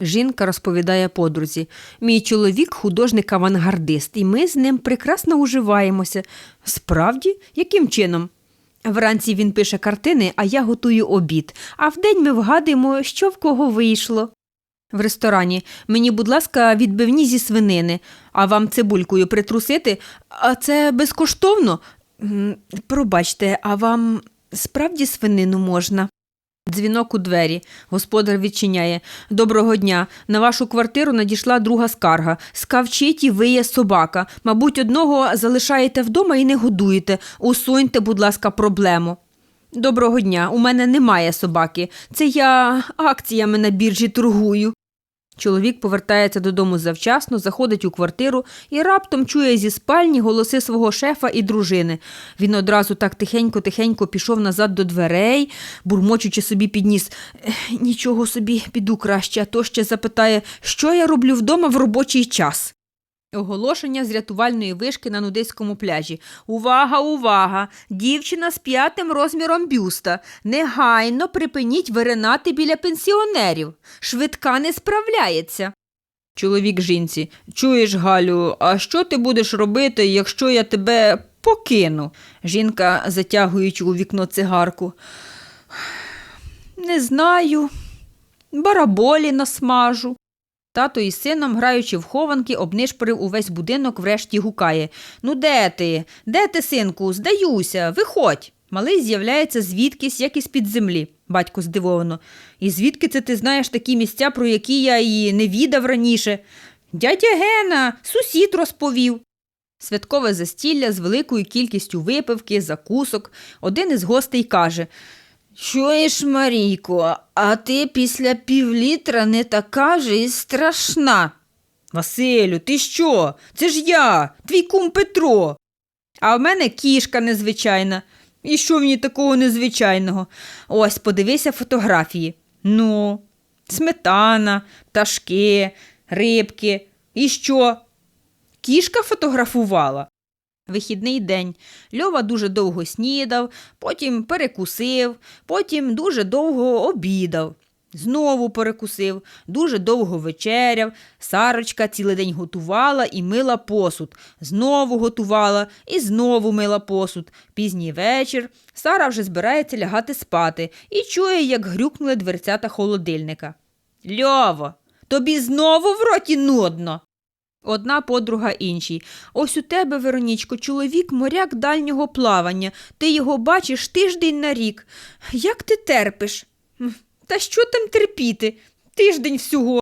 Жінка розповідає подрузі. Мій чоловік художник-авангардист, і ми з ним прекрасно уживаємося. Справді, яким чином? Вранці він пише картини, а я готую обід, а вдень ми вгадуємо, що в кого вийшло. В ресторані мені, будь ласка, відбивні зі свинини, а вам цибулькою притрусити, а це безкоштовно. Пробачте, а вам справді свинину можна? Дзвінок у двері. Господар відчиняє. Доброго дня. На вашу квартиру надійшла друга скарга. Скавчить і виє собака. Мабуть, одного залишаєте вдома і не годуєте. Усуньте, будь ласка, проблему. Доброго дня. У мене немає собаки. Це я акціями на біржі торгую. Чоловік повертається додому завчасно, заходить у квартиру і раптом чує зі спальні голоси свого шефа і дружини. Він одразу так тихенько-тихенько пішов назад до дверей, бурмочучи собі підніс. Нічого собі, піду краще, а то ще запитає, що я роблю вдома в робочий час. Оголошення з рятувальної вишки на нудиському пляжі. Увага, увага! Дівчина з п'ятим розміром бюста. Негайно припиніть виринати біля пенсіонерів. Швидка не справляється. Чоловік жінці. Чуєш, Галю, а що ти будеш робити, якщо я тебе покину? Жінка, затягуючи у вікно цигарку. Не знаю. Бараболі насмажу. Тато із сином, граючи в хованки, обнишпорив увесь будинок, врешті гукає. Ну, де ти? Де ти, синку? Здаюся, виходь. Малий з'являється звідкись, як із під землі. Батько здивовано. І звідки це ти знаєш такі місця, про які я і не відав раніше? Дядя Гена, сусід розповів. Святкове застілля з великою кількістю випивки, закусок. Один із гостей каже Чуєш, Марійко, а ти після півлітра не така ж і страшна. Василю, ти що? Це ж я, твій кум Петро. А в мене кішка незвичайна. І що в ній такого незвичайного? Ось, подивися фотографії. Ну, сметана, пташки, рибки. І що? Кішка фотографувала. Вихідний день. Льова дуже довго снідав, потім перекусив, потім дуже довго обідав. Знову перекусив, дуже довго вечеряв. Сарочка цілий день готувала і мила посуд. Знову готувала і знову мила посуд. Пізній вечір. Сара вже збирається лягати спати і чує, як грюкнули дверцята холодильника. Льово, тобі знову в роті нудно. Одна подруга іншій. Ось у тебе, Веронічко, чоловік моряк дальнього плавання. Ти його бачиш тиждень на рік. Як ти терпиш? Та що там терпіти? Тиждень всього.